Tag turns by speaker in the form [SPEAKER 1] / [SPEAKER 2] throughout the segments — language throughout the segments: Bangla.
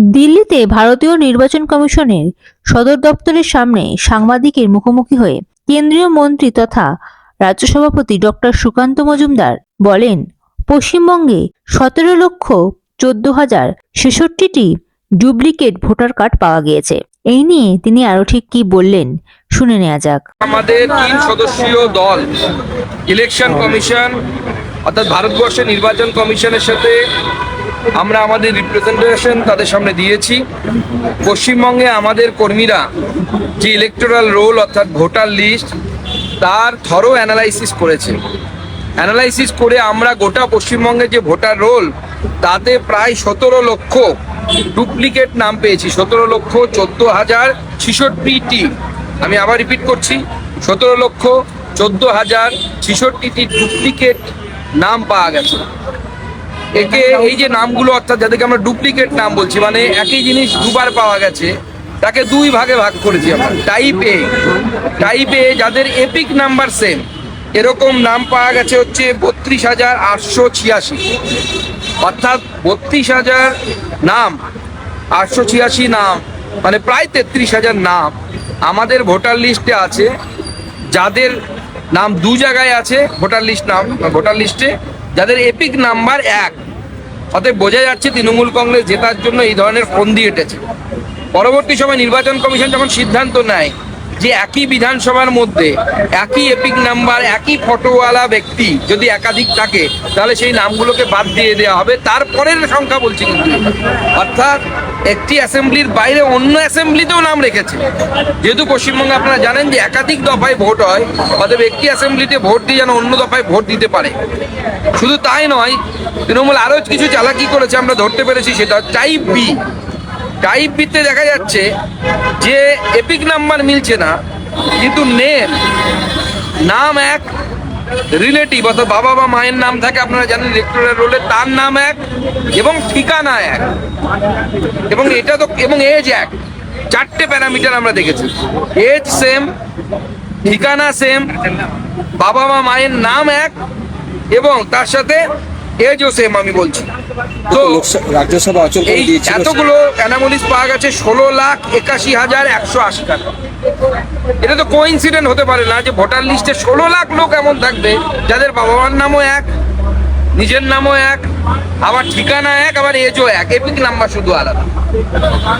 [SPEAKER 1] দিল্লিতে ভারতীয় নির্বাচন কমিশনের সদর দপ্তরের সামনে সাংবাদিকের মুখোমুখি হয়ে কেন্দ্রীয় মন্ত্রী তথা রাজ্য সভাপতি ডক্টর সুকান্ত মজুমদার বলেন, পশ্চিমবঙ্গে সতেরো লক্ষ চোদ্দ হাজার ছেষট্টিটি ডুপ্লিকেট ভোটার কার্ড পাওয়া গিয়েছে। এই নিয়ে তিনি আরও ঠিক কি বললেন, শুনে নেওয়া যাক।
[SPEAKER 2] আমাদের তিন সদস্যীয় দল, ইলেকশন কমিশন, অর্থাৎ ভারতবর্ষের নির্বাচন কমিশনের সাথে আমরা আমাদের রিপ্রেজেন্টেশন তাদের সামনে দিয়েছি। পশ্চিমবঙ্গে আমাদের কর্মীরা যে ইলেকটোরাল রোল অর্থাৎ ভোটার লিস্ট তার থরো অ্যানালাইসিস করেছে। অ্যানালাইসিস করে আমরা গোটা পশ্চিমবঙ্গে যে ভোটার রোল তাতে প্রায় সতেরো লক্ষ ডুপ্লিকেট নাম পেয়েছি। সতেরো লক্ষ চোদ্দ হাজার ছিষট্টিটি। আমি আবার রিপিট করছি, সতেরো লক্ষ চোদ্দ হাজার ছিষট্টিটি ডুপ্লিকেট নাম পাওয়া গেছে। একে এই যে নামগুলো অর্থাৎ যাদেরকে আমরা ডুপ্লিকেট নাম বলছি মানে একই জিনিস দুবার পাওয়া গেছে, তাকে দুই ভাগে ভাগ করেছি আমরা। টাইপ এ টাইপ এ যাদের এপিক নাম্বার সেম এরকম নাম পাওয়া গেছে হচ্ছে বত্রিশ হাজার আটশো ছিয়াশি। অর্থাৎ বত্রিশ হাজার নাম, আটশো ছিয়াশি নাম মানে প্রায় তেত্রিশ হাজার নাম আমাদের ভোটার লিস্টে আছে। যাদের নাম দু জায়গায় আছে, ভোটার লিস্ট নাম, ভোটার লিস্টে, যাদের এপিক নাম্বার এক অতএব বোঝা যাচ্ছে তৃণমূল কংগ্রেস জেতার জন্য এই ধরনের ফোন দিয়ে এটেছে। পরবর্তী সময় নির্বাচন কমিশন যখন সিদ্ধান্ত নেয় যে একই বিধানসভার মধ্যে একই এপিক নাম্বার একই ফটোওয়ালা ব্যক্তি যদি একাধিক থাকে, তাহলে সেই নামগুলোকে বাদ দিয়ে দেওয়া হবে। তারপরের সংখ্যা বলছি কিন্তু। অর্থাৎ একটি অ্যাসেম্বলির বাইরে অন্য অ্যাসেম্বলিতেও নাম রেখেছে। যেহেতু পশ্চিমবঙ্গে আপনারা জানেন যে একাধিক দফায় ভোট হয়, অতএব একটি অ্যাসেম্বলিতে ভোট দিয়ে যেন অন্য দফায় ভোট দিতে পারে। শুধু তাই নয়, তৃণমূল আরও কিছু চালাকি করেছে, আমরা ধরতে পেরেছি সেটা টাইপ বি টাইপ বিতে দেখা যাচ্ছে যে এপিক নাম্বার মিলছে না, কিন্তু নেম নাম এক রিলেটিভ অর্থাৎ বাবা বা মায়ের নাম থাকে, আপনারা জানেন ইলেকট্রাল রোলে তার নাম এক এবং ঠিকানা এক। এবং এটা তো, এবং এজ এক। চারটে প্যারামিটার আমরা দেখেছি। এজ সেম ঠিকানা সেম বাবা মা মায়ের নাম এক এবং তার সাথে এজও সেম আমি বলছি। তো
[SPEAKER 3] রাজ্যসভা অচল
[SPEAKER 2] এই এতগুলো অ্যানামলিস পাওয়া গেছে ষোলো লাখ একাশি হাজার একশো আশি টাকা। এটা তো কোইন্সিডেন্ট হতে পারে না যে ভোটার লিস্টে ষোলো লাখ লোক এমন থাকবে যাদের বাবা মার নামও এক নিজের নামও এক আবার ঠিকানা এক আবার এজও এক। এপিক নাম্বার শুধু আলাদা।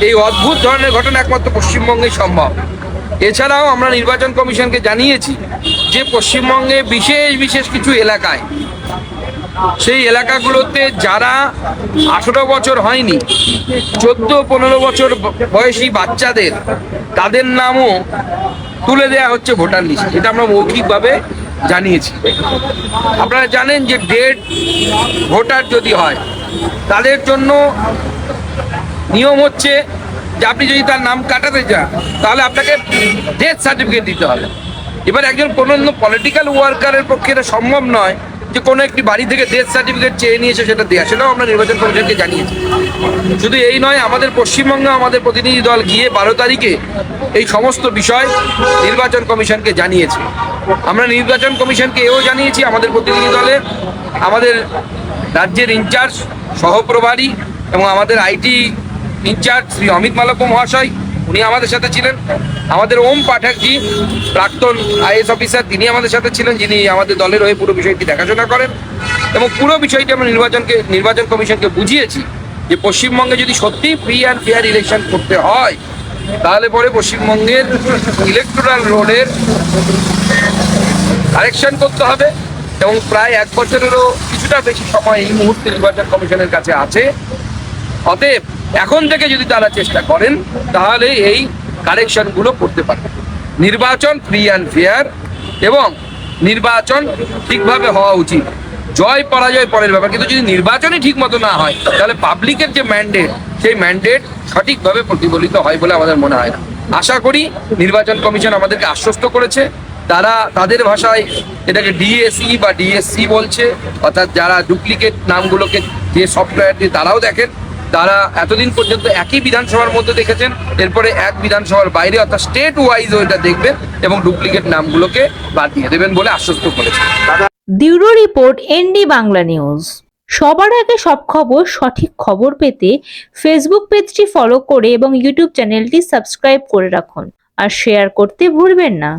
[SPEAKER 2] এই অদ্ভুত ধরনের ঘটনা একমাত্র পশ্চিমবঙ্গেই সম্ভব। এছাড়াও আমরা নির্বাচন কমিশনকে জানিয়েছি যে পশ্চিমবঙ্গে বিশেষ বিশেষ কিছু এলাকায় সেই এলাকাগুলোতে যারা আঠেরো বছর হয়নি, চোদ্দ, পনেরো বছর বয়সী বাচ্চাদের, তাদের নামও তুলে দেওয়া হচ্ছে ভোটার লিস্ট। এটা আমরা মৌখিকভাবে জানিয়েছি। আপনারা জানেন যে ডেট ভোটার যদি হয়, তাদের জন্য নিয়ম হচ্ছে যে আপনি যদি তার নাম কাটাতে চান, তাহলে আপনাকে ডেথ সার্টিফিকেট দিতে হবে। এবার একজন কোনো পলিটিক্যাল ওয়ার্কারের পক্ষে এটা সম্ভব নয় যে কোনো একটি বাড়ি থেকে ডেথ সার্টিফিকেট চেয়ে নিয়েছে সেটা দেওয়া সেটাও আমরা নির্বাচন কমিশনকে জানিয়েছি। শুধু এই নয়, আমাদের পশ্চিমবঙ্গে, আমাদের প্রতিনিধি দল গিয়ে বারো তারিখে এই সমস্ত বিষয় নির্বাচন কমিশনকে জানিয়েছে। আমরা নির্বাচন কমিশনকে এও জানিয়েছি, আমাদের প্রতিনিধি দলে, আমাদের রাজ্যের ইনচার্জ, সহপ্রভারী এবং আমাদের আইটি ইনচার্জ শ্রী অমিত মালব্য মহাশয় উনি আমাদের সাথে ছিলেন। আমাদের ওম পাঠকজি, প্রাক্তন আইএস অফিসার, তিনি আমাদের সাথে ছিলেন, যিনি আমাদের দলের হয়ে পুরো বিষয়টি দেখাশোনা করেন। এবং পুরো বিষয়টি আমরা নির্বাচনকে, নির্বাচন কমিশনকে বুঝিয়েছি যে পশ্চিমবঙ্গে যদি সত্যিই ফ্রি অ্যান্ড ফেয়ার ইলেকশন করতে হয়, তাহলে পরে পশ্চিমবঙ্গের ইলেকট্রাল রোডের কারেকশন করতে হবে। এবং প্রায় এক বছরেরও কিছুটা বেশি সময় এই মুহূর্তে নির্বাচন কমিশনের কাছে আছে। অতএব এখন থেকে যদি তারা চেষ্টা করেন, তাহলে এই কারেকশনগুলো করতে পারবে। নির্বাচন ফ্রি অ্যান্ড ফেয়ার এবং নির্বাচন ঠিকভাবে হওয়া উচিত। জয় পরাজয় পরের ব্যাপার, কিন্তু যদি নির্বাচনই ঠিক মতো না হয়, তাহলে পাবলিকের যে ম্যান্ডেট সেই ম্যান্ডেট সঠিকভাবে প্রতিফলিত হয় বলে আমাদের মনে হয় না। আশা করি নির্বাচন কমিশন আমাদেরকে আশ্বস্ত করেছে। তারা, তাদের ভাষায় এটাকে ডিএসই বা ডিএসসি বলছে, অর্থাৎ যারা ডুপ্লিকেট নামগুলোকে যে সফটওয়্যার দিয়ে তারাও দেখেন। তারা এতদিন পর্যন্ত একই বিধানসভার মধ্যে দেখেছেন, এরপরে এক বিধানসভার বাইরে, অর্থাৎ স্টেট ওয়াইজ ওইটা দেখবেন এবং ডুপ্লিকেট নামগুলোকে বাদ দিয়ে দেবেন বলে আশ্বস্ত করেছেন।
[SPEAKER 1] Bureau report, ND Bangla news. সবার আগে সব খবর, সঠিক খবর পেতে ফেসবুক পেজটি ফলো করে এবং ইউটিউব চ্যানেলটি সাবস্ক্রাইব করে রাখুন। আর শেয়ার করতে ভুলবেন না।